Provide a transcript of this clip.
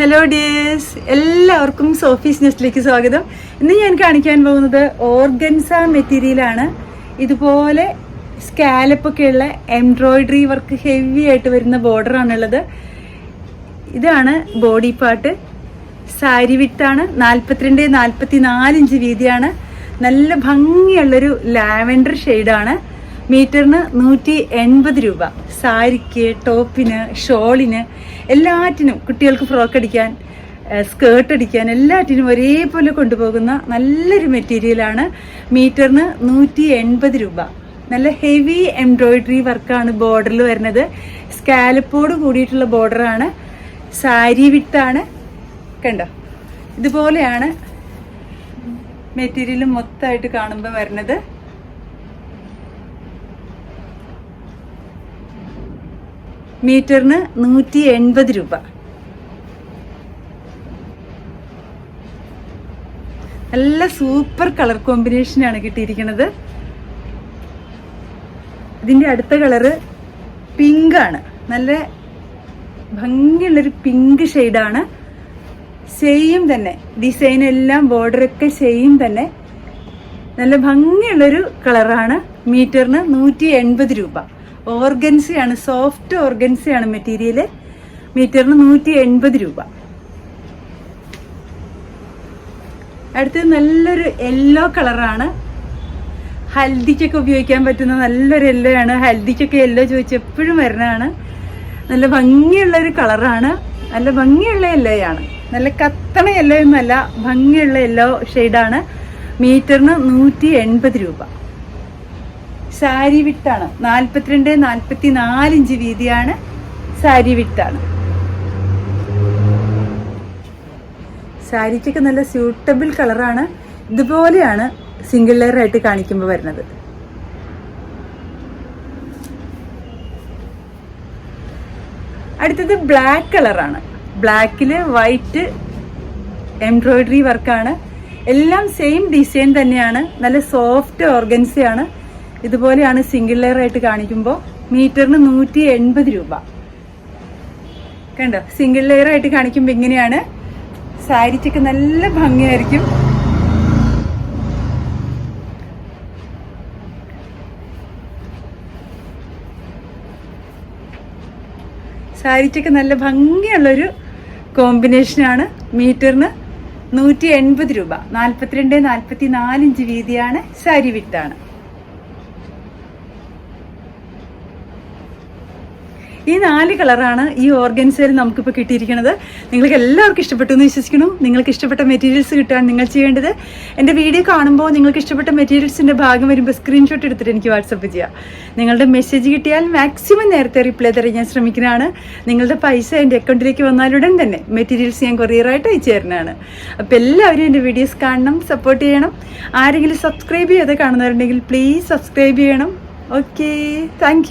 Hello dears എല്ലാവർക്കും സോഫീസ് നെസ്റ്റിലേക്ക് സ്വാഗതം. ഇന്ന് ഞാൻ കാണിക്കാൻ പോകുന്നത് ഓർഗൻസ മെറ്റീരിയലാണ്. ഇതുപോലെ സ്കാലപ്പ് ഒക്കെ ഉള്ള എംബ്രോയിഡറി വർക്ക് ഹെവി ആയിട്ട് വരുന്ന ബോർഡറാണുള്ളത് ഇതാണ് ബോഡി പാർട്ട് സാരി വിട്ടാണ് നാൽപ്പത്തിരണ്ട് നാൽപ്പത്തി നാല് ഇഞ്ച് വീതിയാണ്. നല്ല ഭംഗിയുള്ളൊരു ലാവൻഡർ ഷെയ്ഡാണ് മീറ്ററിന് നൂറ്റി എൺപത് രൂപ. സാരിക്ക് ടോപ്പിന് ഷോളിന് എല്ലാറ്റിനും കുട്ടികൾക്ക് ഫ്രോക്ക് അടിക്കാൻ സ്കേർട്ട് അടിക്കാൻ എല്ലാറ്റിനും ഒരേപോലെ കൊണ്ടുപോകുന്ന നല്ലൊരു മെറ്റീരിയലാണ് മീറ്ററിന് നൂറ്റി എൺപത് രൂപ. നല്ല ഹെവി എംബ്രോയിഡറി വർക്കാണ് ബോർഡറിൽ വരുന്നത്. സ്കാലപ്പോട് കൂടിയിട്ടുള്ള ബോർഡറാണ് സാരി വിട്ടാണ് കണ്ടോ? ഇതുപോലെയാണ് മെറ്റീരിയൽ മൊത്തമായിട്ട് കാണുമ്പോൾ വരുന്നത്. മീറ്ററിന് നൂറ്റി എൺപത് രൂപ. നല്ല സൂപ്പർ കളർ കോമ്പിനേഷനാണ് കിട്ടിയിരിക്കുന്നത്. ഇതിന്റെ അടുത്ത കളറ് പിങ്ക് ആണ്. നല്ല ഭംഗിയുള്ളൊരു പിങ്ക് ഷെയ്ഡാണ്. സെയിം തന്നെ ഡിസൈൻ എല്ലാം ബോർഡറൊക്കെ സെയിം തന്നെ. നല്ല ഭംഗിയുള്ളൊരു കളറാണ് മീറ്ററിന് നൂറ്റി എൺപത് രൂപ. ഓർഗൻസിയാണ് സോഫ്റ്റ് ഓർഗൻസിയാണ് മെറ്റീരിയൽ മീറ്ററിന് നൂറ്റി എൺപത് രൂപ. അടുത്തത് നല്ലൊരു യെല്ലോ കളറാണ്. ഹൽദിക്കൊക്കെ ഉപയോഗിക്കാൻ പറ്റുന്ന നല്ലൊരു യെല്ലോ ആണ്. ഹൽദിക്കൊക്കെ യെല്ലോ ചോദിച്ച് എപ്പോഴും വരുന്നതാണ് നല്ല ഭംഗിയുള്ള ഒരു കളറാണ്. നല്ല ഭംഗിയുള്ള യെല്ലോ ആണ്. നല്ല കത്തണ യെല്ലോ എന്നല്ല ഭംഗിയുള്ള യെല്ലോ ഷെയ്ഡാണ് മീറ്ററിന് നൂറ്റി എൺപത് രൂപ. സാരി വിട്ടാണ് നാൽപ്പത്തിരണ്ട് നാൽപ്പത്തി ഇഞ്ച് വീതിയാണ് സാരി വിട്ടാണ് സാരിക്കൊക്കെ നല്ല സ്യൂട്ടബിൾ കളറാണ്. ഇതുപോലെയാണ് സിംഗിൾ ലെയർ ആയിട്ട് കാണിക്കുമ്പോൾ വരുന്നത്. അടുത്തത് ബ്ലാക്ക് കളറാണ്. ബ്ലാക്കിൽ വൈറ്റ് എംബ്രോയിഡറി വർക്കാണ്. എല്ലാം സെയിം ഡിസൈൻ തന്നെയാണ്. നല്ല സോഫ്റ്റ് ഓർഗൻസിയാണ്. ഇതുപോലെയാണ് സിംഗിൾ ലെയർ ആയിട്ട് കാണിക്കുമ്പോൾ മീറ്ററിന് നൂറ്റി എൺപത് രൂപ. കണ്ടോ? സിംഗിൾ ലെയർ ആയിട്ട് കാണിക്കുമ്പോൾ ഇങ്ങനെയാണ്. സാരിക്കൊക്കെ നല്ല ഭംഗിയായിരിക്കും. സാരിക്കൊക്കെ നല്ല ഭംഗിയുള്ളൊരു കോമ്പിനേഷനാണ് മീറ്ററിന് നൂറ്റി എൺപത് രൂപ. നാൽപ്പത്തിരണ്ട് നാൽപ്പത്തി നാല് ഇഞ്ച് വീതിയാണ് സാരി വിട്ടാണ് ഈ നാല് കളറാണ് ഈ ഓർഗൻസയിൽ നമുക്കിപ്പോൾ കിട്ടിയിരിക്കുന്നത്. നിങ്ങൾക്ക് എല്ലാവർക്കും ഇഷ്ടപ്പെട്ടു എന്ന് വിശ്വസിക്കുന്നു. നിങ്ങൾക്ക് ഇഷ്ടപ്പെട്ട മെറ്റീരിയൽസ് കിട്ടാൻ നിങ്ങൾ ചെയ്യേണ്ടത് എന്റെ വീഡിയോ കാണുമ്പോൾ നിങ്ങൾക്ക് ഇഷ്ടപ്പെട്ട മെറ്റീരിയൽസിന്റെ ഭാഗം വരുമ്പോൾ സ്ക്രീൻഷോട്ട് എടുത്തിട്ട് എനിക്ക് വാട്സപ്പ് ചെയ്യാം. നിങ്ങളുടെ മെസ്സേജ് കിട്ടിയാൽ മാക്സിമം നേരത്തെ റിപ്ലൈ തരാൻ ഞാൻ ശ്രമിക്കുന്നതാണ്. നിങ്ങളുടെ പൈസ എന്റെ അക്കൗണ്ടിലേക്ക് വന്നാലുടൻ തന്നെ മെറ്റീരിയൽസ് ഞാൻ കൊറിയറായിട്ട് അയച്ചു തരുന്നതാണ്. അപ്പോൾ എല്ലാവരും എന്റെ വീഡിയോസ് കാണണം സപ്പോർട്ട് ചെയ്യണം. ആരെങ്കിലും സബ്സ്ക്രൈബ് ചെയ്ത് കാണുന്നവരുണ്ടെങ്കിൽ പ്ലീസ് സബ്സ്ക്രൈബ് ചെയ്യണം. Okay thank